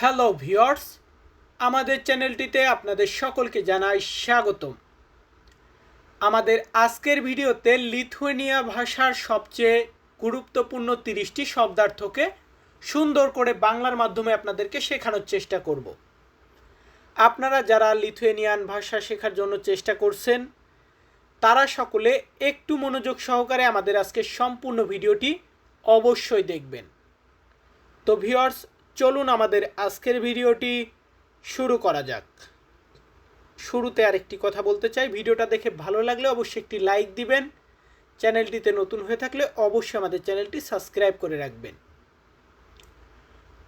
Hello viewers আমাদের চ্যানেলটিতে আপনাদের সকলকে জানাই স্বাগতম। আমাদের আজকের ভিডিওতে লিথুয়েনিয়া ভাষার সবচেয়ে গুরুত্বপূর্ণ তিরিশটি শব্দার্থকে সুন্দর করে বাংলার মাধ্যমে আপনাদেরকে শেখানোর চেষ্টা করব। আপনারা যারা লিথুয়েনিয়ান ভাষা শেখার জন্য চেষ্টা করছেন, তারা সকলে একটু মনোযোগ সহকারে আমাদের আজকের সম্পূর্ণ ভিডিওটি অবশ্যই দেখবেন। তো ভিওর্স চলুন আমাদের আজকের ভিডিওটি শুরু করা যাক। শুরুতে আরেকটি কথা বলতে চাই। ভিডিওটা দেখে ভালো লাগলে অবশ্যই একটি লাইক দিবেন। চ্যানেলটিতে নতুন হয়ে থাকলে অবশ্যই আমাদের চ্যানেলটি সাবস্ক্রাইব করে রাখবেন।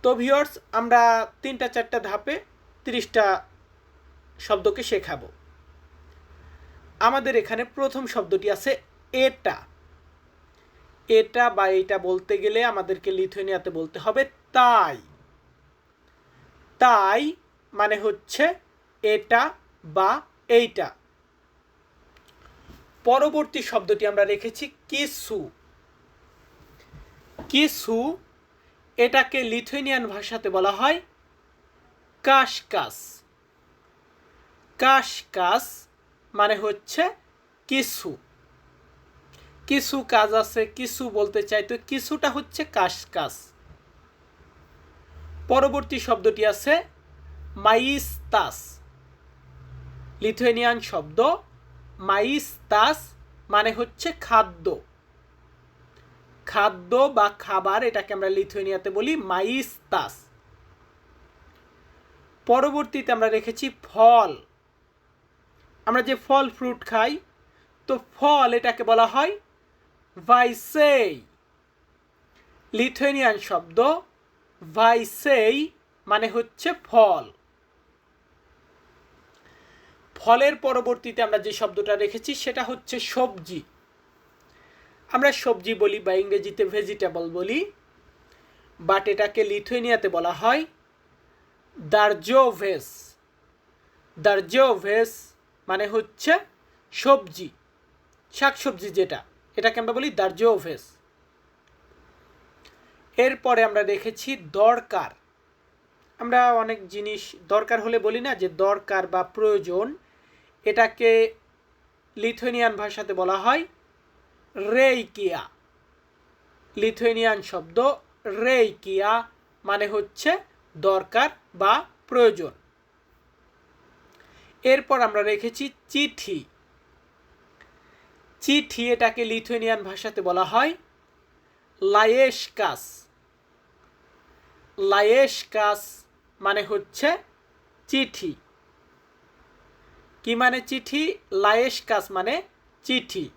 তো ভিওর্স আমরা তিনটা চারটা ধাপে তিরিশটা শব্দকে শেখাবো। আমাদের এখানে প্রথম শব্দটি আছে এটা। এটা বা এটা বলতে গেলে আমাদেরকে লিথুয়েনিয়াতে বলতে হবে তাই। তাই মানে হচ্ছে এটা বা এইটা। পরবর্তী শব্দটি আমরা রেখেছি কিসু। কিসু এটাকে লিথুয়েনিয়ান ভাষাতে বলা হয় কাশকাস। কাশকাস মানে হচ্ছে কিছু কিছু কাজ আছে কিছু বলতে চাই তো কিছুটা হচ্ছে কাশ কাজ পরবর্তী শব্দটি আছে মাইস্তাস। লিথুয়েনিয়ান শব্দ মাইস্তাস মানে হচ্ছে খাদ্য। খাদ্য বা খাবার এটাকে আমরা লিথুয়েনিয়াতে বলি মাইস্তাস। পরবর্তীতে আমরা রেখেছি ফল। আমরা যে ফল, ফ্রুট খাই, তো ফল এটাকে বলা হয় ভাইসেই। লিথুয়েনিয়ান শব্দ ভাইসেই মানে হচ্ছে ফল। ফলের পরবর্তীতে আমরা যে শব্দটা রেখেছি সেটা হচ্ছে সবজি। আমরা সবজি বলি বা ইংরেজিতে ভেজিটেবল বলি বাট এটাকে লিথুয়েনিয়াতে বলা হয় দার্জোভেস দার্জোভেস মানে হচ্ছে সবজি, শাকসবজি যেটা, এটাকে আমরা বলি দার্জোভেস এরপরে আমরা রেখেছি দরকার। আমরা অনেক জিনিস দরকার হলে বলি না যে দরকার বা প্রয়োজন, এটাকে লিথুয়েনিয়ান ভাষাতে বলা হয় রেইকিয়া। লিথুয়েনিয়ান শব্দ রেইকিয়া মানে হচ্ছে দরকার বা প্রয়োজন। এরপর আমরা রেখেছি চিঠি। চিঠি এটাকে লিথুয়েনিয়ান ভাষাতে বলা হয় লায়েশকাস। লায়েশকাস মানে হচ্ছে চিঠি। কি মানে চিঠি? লায়েশকাস মানে চিঠি।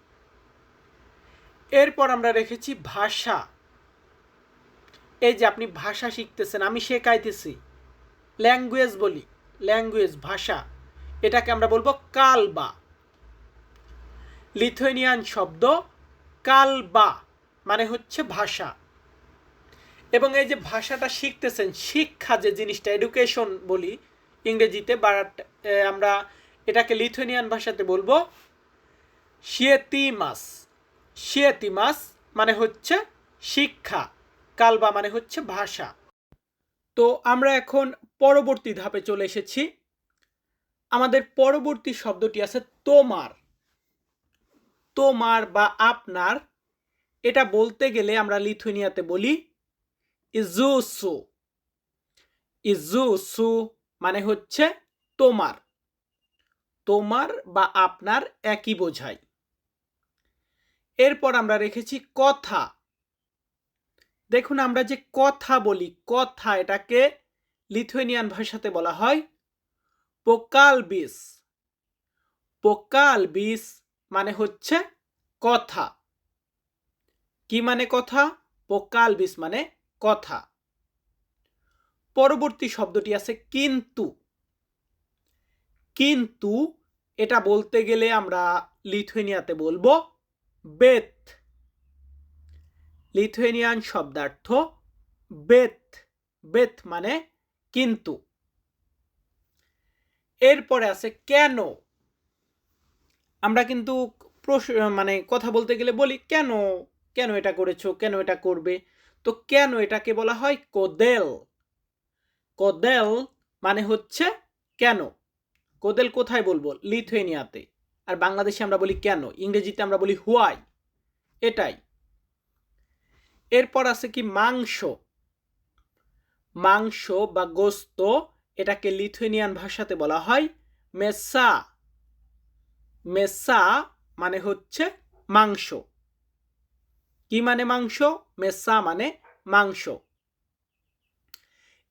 এরপর আমরা রেখেছি ভাষা। এই যে আপনি ভাষা শিখতেছেন, আমি শেখাইতেছি। ল্যাঙ্গুয়েজ বলি, ল্যাঙ্গুয়েজ, ভাষা। এটাকে আমরা বলব কালবা। লিথুয়েনিয়ান শব্দ কালবা মানে হচ্ছে ভাষা। এবং এই যে ভাষাটা শিখতেছেন, শিক্ষা যে জিনিসটা এডুকেশন বলি, ইংরেজিতে বাট আমরা এটাকে লিথুয়েনিয়ান ভাষাতে বলব, শিয়েতিমাস। শিয়েতিমাস মানে হচ্ছে শিক্ষা, কালবা মানে হচ্ছে ভাষা। তো আমরা এখন পরবর্তী ধাপে চলে এসেছি। আমাদের পরবর্তী শব্দটি আছে তোমার। তোমার বা আপনার, এটা বলতে গেলে আমরা লিথুনিয়াতে বলি ইজুসু ইজুসু মানে হচ্ছে তোমার। তোমার বা আপনার একই বোঝায় এরপর আমরা রেখেছি কথা। দেখুন আমরা যে কথা বলি, কথা এটাকে লিথুয়েনিয়ান ভাষাতে বলা হয় পোকালবিস পোকালবিস মানে হচ্ছে কথা। কি মানে কথা? পোকালবিস মানে কথা। পরবর্তী শব্দটি আছে কিন্তু। কিন্তু এটা বলতে গেলে আমরা লিথুয়েনিয়াতে বলব বেত। লিথুয়েনিয়ান শব্দার্থ বেত। বেত মানে কিন্তু। এরপরে আছে কেন? আমরা কিন্তু মানে কথা বলতে গেলে বলি কেন? কেন এটা করেছ? কেন এটা করবে? তো কেন এটাকে বলা হয় কোদেল? কোদেল মানে হচ্ছে কেন? কোদেল কোথায় বলব? লিথুয়েনিয়াতে। আর বাংলাদেশে আমরা বলি কেন? ইংরেজিতে আমরা বলি হুয়াই। এটাই। এরপর আছে কি মাংস? মাংস বা গোস্ত এটাকে লিথুয়েনিয়ান ভাষাতে বলা হয় মেসা। মেসা মানে হচ্ছে মাংস। কি মানে মাংস? মেসা মানে মাংস।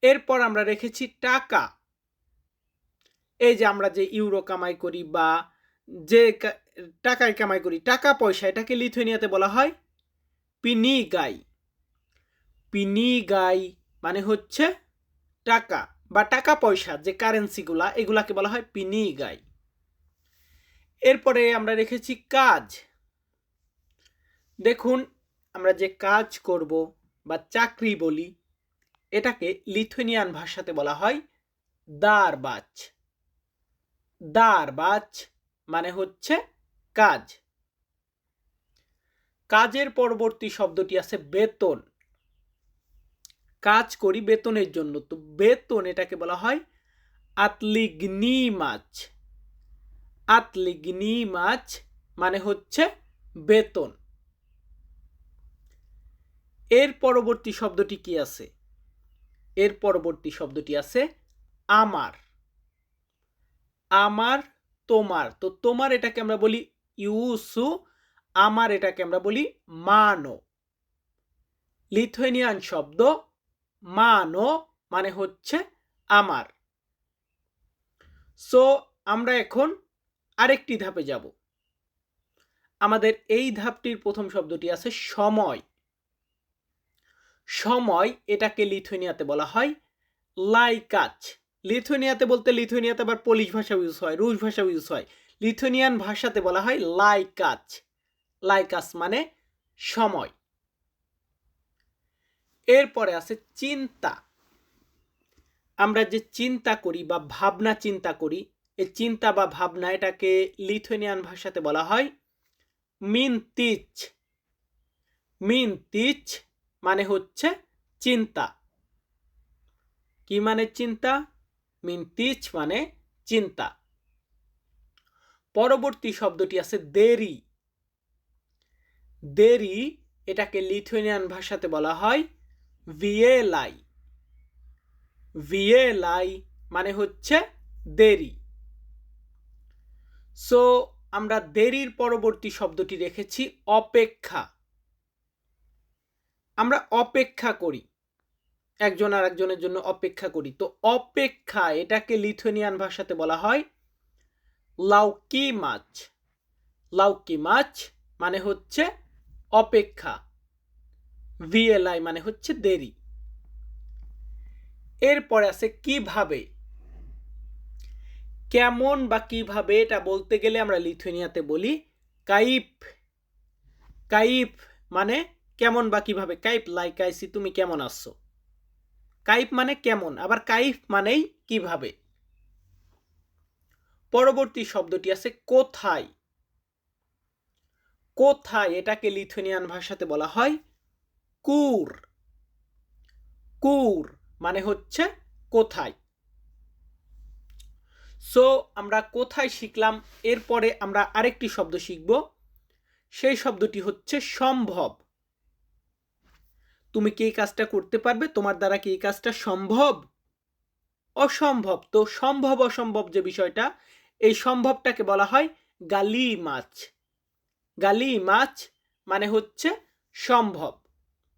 এরপর আমরা রেখেছি টাকা। এই যে আমরা যে ইউরো কামাই করি বা যে টাকায় কামাই করি, টাকা, পয়সা, এটাকে লিথুয়েনিয়াতে বলা হয় পিনি গাই পিনি গাই মানে হচ্ছে টাকা বা টাকা, পয়সা, যে কারেন্সিগুলা এগুলাকে বলা হয় পিনি গাই এরপরে আমরা রেখেছি কাজ। দেখুন আমরা যে কাজ করব বা চাকরি বলি, এটাকে লিথুয়েনিয়ান ভাষাতে বলা হয় দারবাজ। দারবাজ মানে হচ্ছে কাজ। কাজের পরবর্তী শব্দটি আছে বেতন। কাজ করি বেতনের জন্য, তো বেতন এটাকে বলা হয় আতলিগ্নি মাছ আতলিগ্নি মাছ মানে হচ্ছে বেতন। এর পরবর্তী শব্দটি কি আছে? এর পরবর্তী শব্দটি আছে আমার। আমার, তোমার। তো তোমার এটাকে আমরা বলি ইউসু, আমার এটাকে আমরা বলি মানো। লিথুয়েনিয়ান শব্দ মানো মানে হচ্ছে আমার। সো, আমরা এখন আরেকটি ধাপে যাব। আমাদের এই ধাপটির প্রথম শব্দটি আছে সময়। সময় এটাকে লিথুয়েনিয়াতে বলা হয় লাইকাচ। লিথুয়েনিয়াতে বলতে লিথুয়েনিয়াতে আবার পোলিশ ভাষা ইউজ হয়, রুশ ভাষা ইউজ হয়। লিথুয়েনিয়ান ভাষাতে বলা হয় লাইকাচ। লাইকাস মানে সময়। এরপরে আছে চিন্তা। আমরা যে চিন্তা করি বা ভাবনা চিন্তা করি, এই চিন্তা বা ভাবনা এটাকে লিথুয়েনিয়ান ভাষাতে বলা হয় মিনতিচ। মিনতিচ মানে হচ্ছে চিন্তা। কি মানে চিন্তা? মিন মিনতিচ মানে চিন্তা। পরবর্তী শব্দটি আছে দেরি। দেরি এটাকে লিথুয়েনিয়ান ভাষাতে বলা হয় ভিয়েলাই। ভিয়েলাই মানে হচ্ছে দেরি। সো আমরা দেরির পরবর্তী শব্দটি রেখেছি অপেক্ষা। আমরা অপেক্ষা করি। একজন আর একজনের জন্য অপেক্ষা করি। তো অপেক্ষা এটাকে লিথুনিয়ান ভাষাতে বলা হয় লাউকি মাছ। লাউকি মাছ মানে হচ্ছে অপেক্ষা। ভিএলআই মানে হচ্ছে দেরি। এরপরে আছে কীভাবে। কেমন বা কীভাবে এটা বলতে গেলে আমরা লিথুনিয়াতে বলি কাইপ কাইপ মানে কেমন বা কীভাবে? কাইপ লাইক আইসি তুমি কেমন আসছো কাইপ মানে কেমন, আবার কাইফ মানেই কীভাবে? পরবর্তী শব্দটি আছে কোথায়? কোথায়? এটাকে লিথুনিয়ান ভাষাতে বলা হয় কুর। কুর মানে হচ্ছে কোথায়। সো, আমরা কোথায় শিখলাম? এরপরে আমরা আরেকটি শব্দ শিখব। সেই শব্দটি হচ্ছে সম্ভব। তুমি কি এই কাজটা করতে পারবে? তোমার দ্বারা কি এই কাজটা সম্ভব? অসম্ভব। তো সম্ভব, অসম্ভব যে বিষয়টা, এই সম্ভবটাকে বলা হয় গালি মাছ। গালি মাছ মানে হচ্ছে সম্ভব।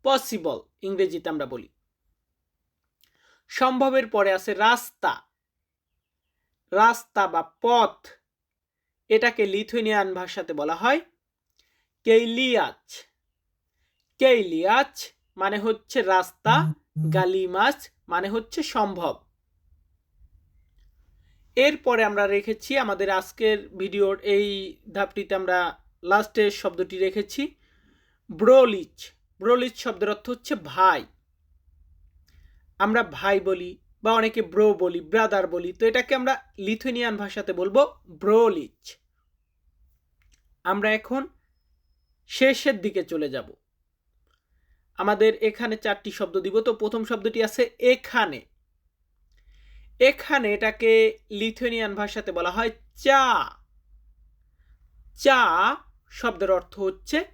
পসিবল ইংরেজিতে আমরা বলি। সম্ভবের পরে আছে রাস্তা। রাস্তা বা পথ। এটাকে লিথুনিয়ান ভাষাতে বলা হয় কেইলিয়াচ কেইলিয়াচ মানে হচ্ছে রাস্তা গালিমাচ মানে হচ্ছে সম্ভব। এরপরে আমরা রেখেছি আমাদের আজকের ভিডিওর এই ধাপটিতে আমরা লাস্টের শব্দটি রেখেছি ব্রোলিচ। ব্রোলিচ শব্দের অর্থ হচ্ছে ভাই। আমরা ভাই বলি বা অনেকে ব্রো বলি ব্রাদার বলি তো এটাকে আমরা লিথুনিয়ান ভাষাতে বলব ব্রোলিচ। আমরা এখন শেষের দিকে চলে যাব। আমাদের এখানে চারটি শব্দ দিব। তো প্রথম শব্দটি আছে এখানে। এখানে এটাকে লিথুয়েনিয়ান ভাষাতে বলা হয় চা। চা শব্দের অর্থ হচ্ছে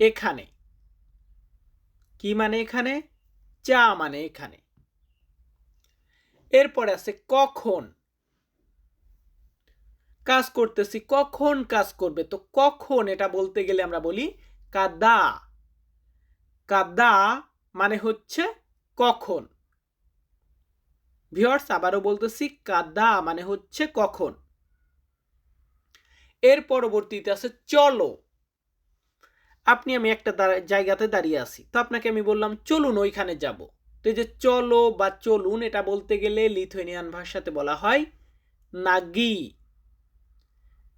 এখানে। কি মানে এখানে? চা মানে এখানে। এরপরে আছে কখন। কাজ করতেছি কখন কাজ করবে। তো কখন এটা বলতে গেলে আমরা বলি কাদা। কাদা মানে হচ্ছে কখন। ভিওর্স আবারও বলতেছি, কাদা মানে হচ্ছে কখন। এর পরবর্তীতে আছে চলো। আপনি, আমি একটা জায়গাতে দাঁড়িয়ে আছি। তো আপনাকে আমি বললাম, চলুন ওইখানে যাব। তো এই যে চলো বা চলুন, এটা বলতে গেলে লিথুয়েনিয়ান ভাষাতে বলা হয় নাগি।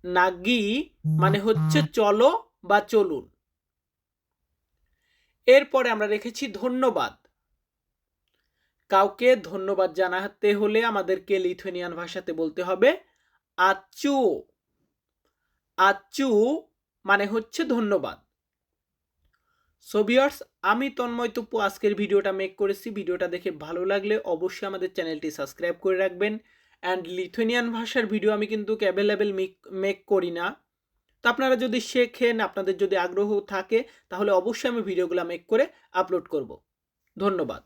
নাগি মানে হচ্ছে চলো বা চলুন। এরপরে আমরা রেখেছি ধন্যবাদ। কাউকে ধন্যবাদ জানাতে হলে আমাদেরকে লিথুয়েনিয়ান ভাষাতে বলতে হবে আচু আচু মানে হচ্ছে ধন্যবাদ। সো ভিউয়ার্স আমি তন্ময় তুপু, আজকের ভিডিওটা মেক করেছি। ভিডিওটা দেখে ভালো লাগলে অবশ্যই আমাদের চ্যানেলটি সাবস্ক্রাইব করে রাখবেন। অ্যান্ড লিথুয়েনিয়ান ভাষার ভিডিও আমি কিন্তু অ্যাভেলেবেল মেক করি না। তো আপনারা যদি শেখেন, আপনাদের যদি আগ্রহ থাকে, তাহলে অবশ্যই আমি ভিডিওগুলো মেক করে আপলোড করব। ধন্যবাদ।